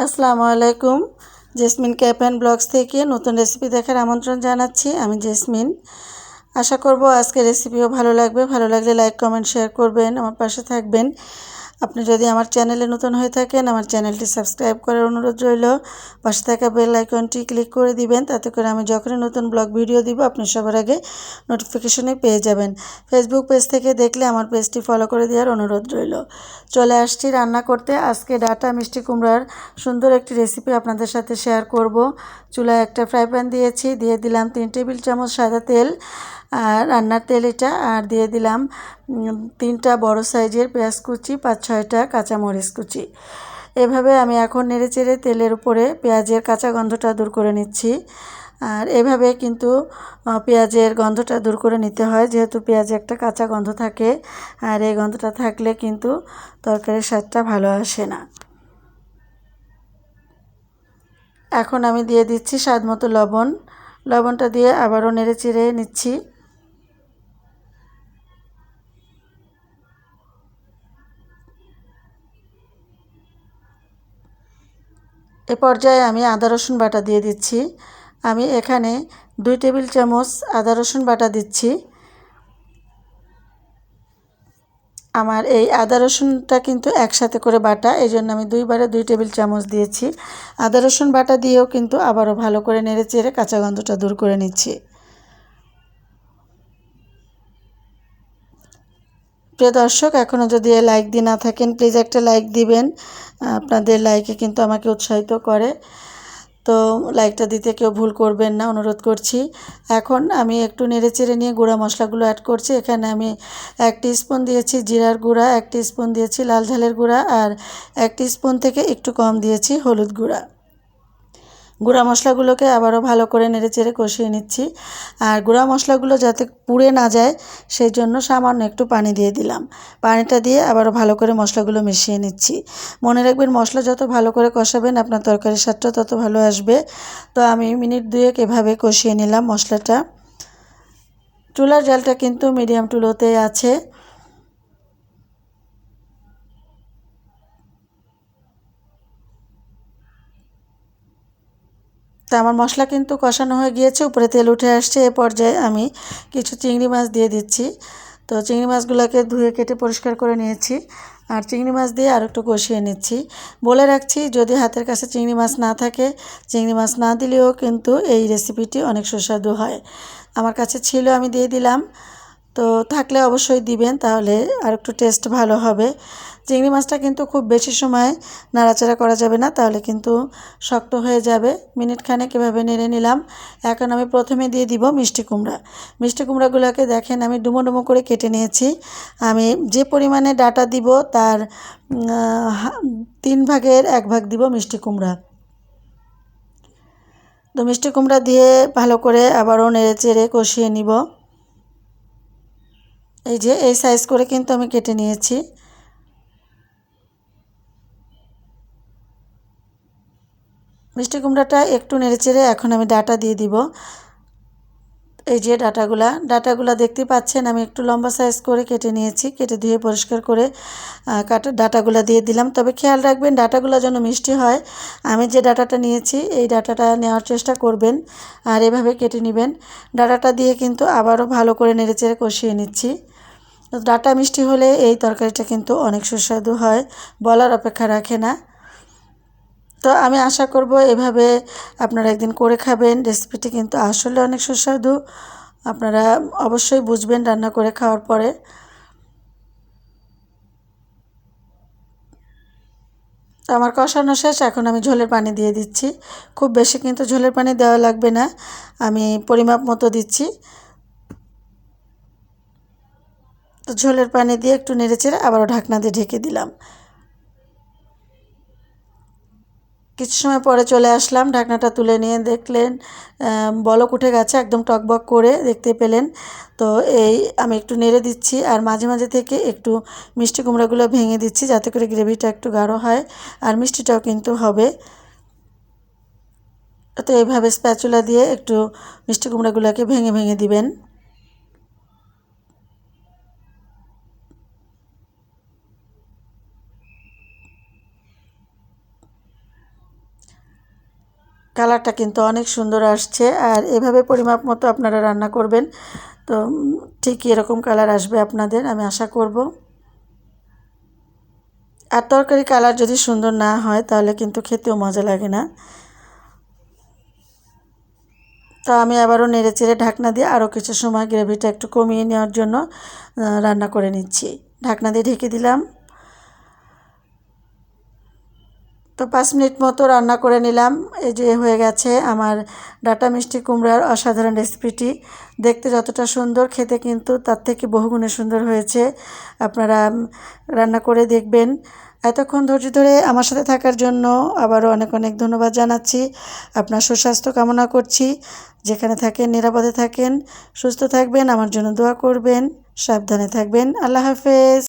আসসালামু আলাইকুম। Jasmine cap and blogs থেকে নতুন রেসিপি দেখার আমন্ত্রণ জানাচ্ছি। আমি জেসমিন। আশা করব আজকে রেসিপিও ভালো লাগবে। ভালো লাগলে লাইক, কমেন্ট, শেয়ার করবেন। আমার পাশে থাকবেন আপনি যদি আমার চ্যানেলে নতুন হয়ে থাকেন, আমার চ্যানেলটি সাবস্ক্রাইব করার অনুরোধ রইল। পাশে থাকা বেল আইকনটি ক্লিক করে দিবেন, তাতে করে আমি যখনই নতুন ব্লগ ভিডিও দিব, আপনি সবার আগে নোটিফিকেশনে পেয়ে যাবেন। ফেসবুক পেজ থেকে দেখলে আমার পেজটি ফলো করে দেওয়ার অনুরোধ রইল। চলে আসছি রান্না করতে। আজকে ডাটা মিষ্টি কুমড়ার সুন্দর একটি রেসিপি আপনাদের সাথে শেয়ার করব। চুলায় একটা ফ্রাই প্যান দিয়েছি, দিয়ে দিলাম তিন টেবিল চামচ সাদা তেল। রান্নার তেল এটা, আর দিয়ে দিলাম তিনটা বড় সাইজের পেঁয়াজ কুচি, পাঁচ ছয়টা কাঁচামরিচ কুচি। এভাবে আমি এখন নেড়ে চেড়ে তেলের উপরে পেঁয়াজের কাঁচা গন্ধটা দূর করে নিচ্ছি। আর এভাবে কিন্তু পেঁয়াজের গন্ধটা দূর করে নিতে হয়, যেহেতু পেঁয়াজে একটা কাঁচা গন্ধ থাকে, আর এই গন্ধটা থাকলে কিন্তু তরকারির স্বাদটা ভালো আসে না। এখন আমি দিয়ে দিচ্ছি স্বাদ মতো লবণ। লবণটা দিয়ে আবারও নেড়ে চেড়ে নিচ্ছি। এ পর্যায়ে আমি আদা, রসুন বাটা দিয়ে দিচ্ছি। আমি এখানে দুই টেবিল চামচ আদা, রসুন বাটা দিচ্ছি। আমার এই আদা, রসুনটা কিন্তু একসাথে করে বাটা, এই জন্য আমি দুইবারে দুই টেবিল চামচ দিয়েছি। আদা, রসুন বাটা দিয়েও কিন্তু আবারও ভালো করে নেড়ে চেড়ে কাঁচা গন্ধটা দূর করে নিচ্ছি। প্রিয় দর্শক এখনও যদি লাইক দিয়ে না থাকেন প্লিজ একটা লাইক দিবেন। আপনাদের লাইকে কিন্তু আমাকে উৎসাহিত করে। তো লাইকটা দিতে কেউ ভুল করবেন না, অনুরোধ করছি। এখন আমি একটু নেড়ে চেড়ে নিয়ে গুঁড়া মশলাগুলো অ্যাড করছি। এখানে আমি এক স্পুন দিয়েছি জিরার গুঁড়া, এক স্পুন দিয়েছি লাল ঝালের গুঁড়া, আর এক স্পুন থেকে একটু কম দিয়েছি হলুদ গুঁড়া। গুঁড়া মশলাগুলোকে আবারও ভালো করে নেড়ে চেড়ে কষিয়ে নিচ্ছি। আর গুঁড়া মশলাগুলো যাতে পুড়ে না যায় সেই জন্য সামান্য একটু পানি দিয়ে দিলাম। পানিটা দিয়ে আবারও ভালো করে মশলাগুলো মিশিয়ে নিচ্ছি। মনে রাখবেন, মশলা যত ভালো করে কষাবেন, আপনার তরকারির স্বাদটা তত ভালো আসবে। তো আমি মিনিট দুয়েক এভাবে কষিয়ে নিলাম মশলাটা। চুলার জালটা কিন্তু মিডিয়াম টুলোতেই আছে। তা আমার মশলা কিন্তু কষানো হয়ে গিয়েছে, উপরে তেল উঠে আসছে। এ পর্যায়ে আমি কিছু চিংড়ি মাছ দিয়ে দিচ্ছি। তো চিংড়ি মাছগুলোকে ধুয়ে কেটে পরিষ্কার করে নিয়েছি আর চিংড়ি মাছ দিয়ে আর একটু কষিয়ে নিচ্ছি। বলে রাখছি, যদি হাতের কাছে চিংড়ি মাছ না থাকে, চিংড়ি মাছ না দিলেও কিন্তু এই রেসিপিটি অনেক সুস্বাদু হয়। আমার কাছে ছিল, আমি দিয়ে দিলাম। তো থাকলে অবশ্যই দিবেন, তাহলে আর একটু টেস্ট ভালো হবে। চিংড়ি মাছটা কিন্তু খুব বেশি সময় নাড়াচাড়া করা যাবে না, তাহলে কিন্তু শক্ত হয়ে যাবে। মিনিট খানেক এভাবে নেড়ে নিলাম। এখন আমি প্রথমে দিয়ে দিব মিষ্টি কুমড়া। মিষ্টি কুমড়াগুলোকে দেখেন আমি ডুমো ডুমো করে কেটে নিয়েছি। আমি যে পরিমাণে ডাটা দিব তার তিন ভাগের এক ভাগ দিব মিষ্টি কুমড়া। তো মিষ্টি কুমড়া দিয়ে ভালো করে আবারও নেড়ে চেড়ে কষিয়ে নিব। এই যে, এই সাইজ করে কিন্তু আমি কেটে নিয়েছি। মিষ্টি কুমড়াটা একটু নেড়েচেড়ে এখন আমি ডাটা দিয়ে দিব। এই যে ডাটাগুলা ডাটাগুলা দেখতে পাচ্ছেন, আমি একটু লম্বা সাইজ করে কেটে নিয়েছি, কেটে ধুয়ে পরিষ্কার করে কাটা, ডাটাগুলা দিয়ে দিলাম। তবে খেয়াল রাখবেন, ডাটাগুলো যেন মিষ্টি হয়। আমি যে ডাটাটা নিয়েছি, এই ডাটাটা নেওয়ার চেষ্টা করবেন আর এভাবে কেটে নেবেন। ডাটাটা দিয়ে কিন্তু আবারও ভালো করে নেড়েচেড়ে কষিয়ে নিচ্ছি। ডাটা মিষ্টি হলে এই তরকারিটা কিন্তু অনেক সুস্বাদু হয়, বলার অপেক্ষা রাখে না। তো আমি আশা করব এভাবে আপনারা একদিন করে খাবেন। রেসিপিটি কিন্তু আসলে অনেক সুস্বাদু। আপনারা অবশ্যই বুঝবেন রান্না করে খাওয়ার পরে। তো আমার কষানো শেষ, এখন আমি ঝোলের পানি দিয়ে দিচ্ছি। খুব বেশি কিন্তু ঝোলের পানি দেওয়া লাগবে না। আমি পরিমাপ মতো দিচ্ছি। তো ঝোলের পানি দিয়ে একটু নেড়েচেড়ে আবারও ঢাকনা দিয়ে ঢেকে দিলাম। কিছু সময় পরে চলে আসলাম, ঢাকনাটা তুলে নিয়ে দেখলেন বলক উঠে গেছে, একদম টকবক করে দেখতে পেলেন। তো এই আমি একটু নেড়ে দিচ্ছি আর মাঝে মাঝে থেকে একটু মিষ্টি কুমড়াগুলো ভেঙে দিচ্ছি যাতে করে গ্রেভিটা একটু গাঢ় হয় আর মিষ্টিটাও কিন্তু হবে। তো এইভাবে স্প্যাচুলা দিয়ে একটু মিষ্টি কুমড়াগুলোকে ভেঙে ভেঙে দিবেন। কালারটা কিন্তু অনেক সুন্দর আসছে আর এভাবে পরিমাপ মতো আপনারা রান্না করবেন। তো ঠিক এরকম কালার আসবে আপনাদের, আমি আশা করব। আর তরকারি কালার যদি সুন্দর না হয়, তাহলে কিন্তু খেতেও মজা লাগে না। তো আমি আবারও নেড়ে চেড়ে ঢাকনা দিয়ে আরও কিছু সময় গ্রেভিটা একটু কমিয়ে নেওয়ার জন্য রান্না করে নিচ্ছি। ঢাকনা দিয়ে ঢেকে দিলাম। তো পাঁচ মিনিট মতো রান্না করে নিলাম। এই যে হয়ে গেছে আমার ডাটা মিষ্টি কুমড়ার অসাধারণ রেসিপিটি। দেখতে যতটা সুন্দর, খেতে কিন্তু তার থেকে বহুগুণে সুন্দর হয়েছে। আপনারা রান্না করে দেখবেন। এতক্ষণ ধৈর্য ধরে আমার সাথে থাকার জন্য আবারও অনেক অনেক ধন্যবাদ জানাচ্ছি। আপনার সুস্বাস্থ্য কামনা করছি। যেখানে থাকেন, নিরাপদে থাকেন, সুস্থ থাকবেন, আমার জন্য দোয়া করবেন। সাবধানে থাকবেন। আল্লাহ হাফেজ।